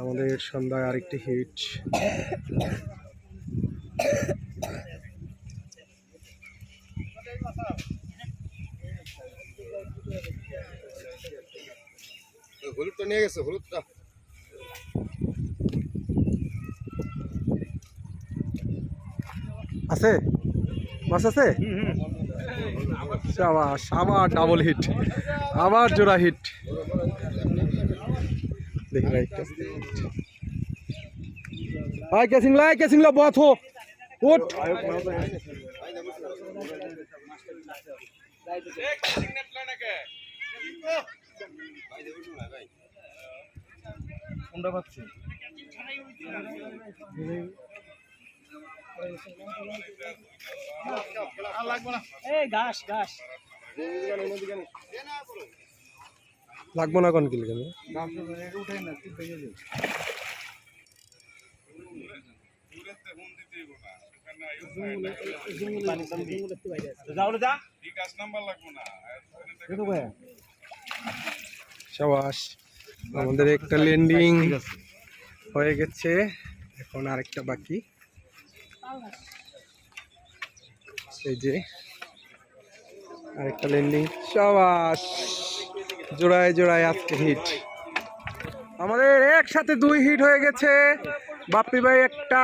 আমাদের সন্ধ্যায় আরেকটি হিট। হলুদটা নিয়ে গেছে হলুদটা। আছে? মাছ আছে? সাবাস আবার ডাবল হিট আবার জোড়া হিট দেখি ভাই ভাই কেসিংলা কেসিংলা বাথ হো উঠ। কোনটা পাচ্ছি লাগবো না কোন কিলো কেন? সাবাস আমাদের একটা ল্যান্ডিং হয়ে গেছে। এখন আরেকটা বাকি। এই যে আরেকটা ল্যান্ডিং সাবাস! জোড়ায় জোড়ায় আজকে হিট আমাদের একসাথে দুই হিট হয়ে গেছে। বাপ্পি ভাই একটা।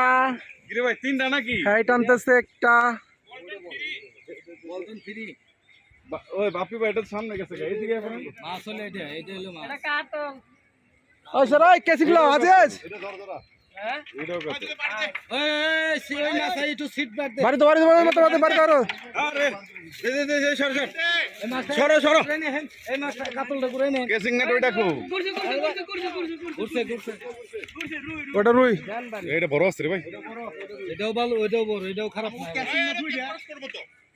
ভাই তিনটা নাকি? আনতেছে একটা। ওই ভাই সামনে গেছে এইদিকে আজিজ! বাড়ি তো আরে দে দে দে দে, সর সর। সরো সরো। কেসিং নেট ওইটা কো ওটা রুই। এটা বড়। আছে ভাই। এটাও ভালো ওইটাও বড় এটাও খারাপ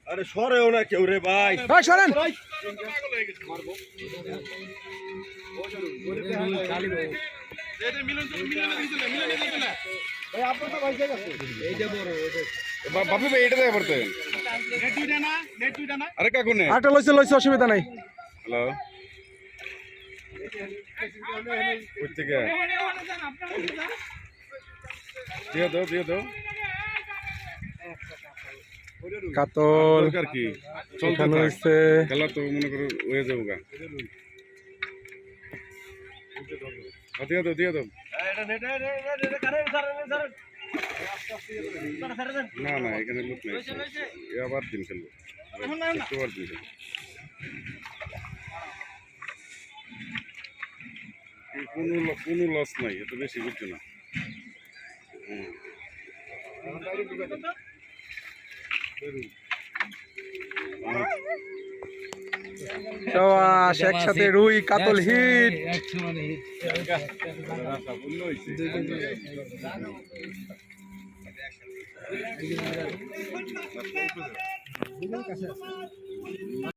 আরে সরেও না কেউ রে ভাই। সরেন। এইটা বড় ওইটা বা- বাপি ভাই এটা দেয় পড়তে। আরে কাকু নে আরেকটা লইছে লইছে অসুবিধা নাই। হ্যালো। কই থেকে দিয়ে দাও দিয়ে দাও। কাতল। কি? হচ্ছে খেলা তো মনে করো হয়ে যাব গা দিয়ে দাও দিয়ে দাও না না, এখানে লোক নেই আবার দিন খেলব শুক্রবার দিন খেলব। কোনো কোনো লস নাই, এত বেশি বুঝছ না হুম। সবাস একসাথে রুই কাতল হিট।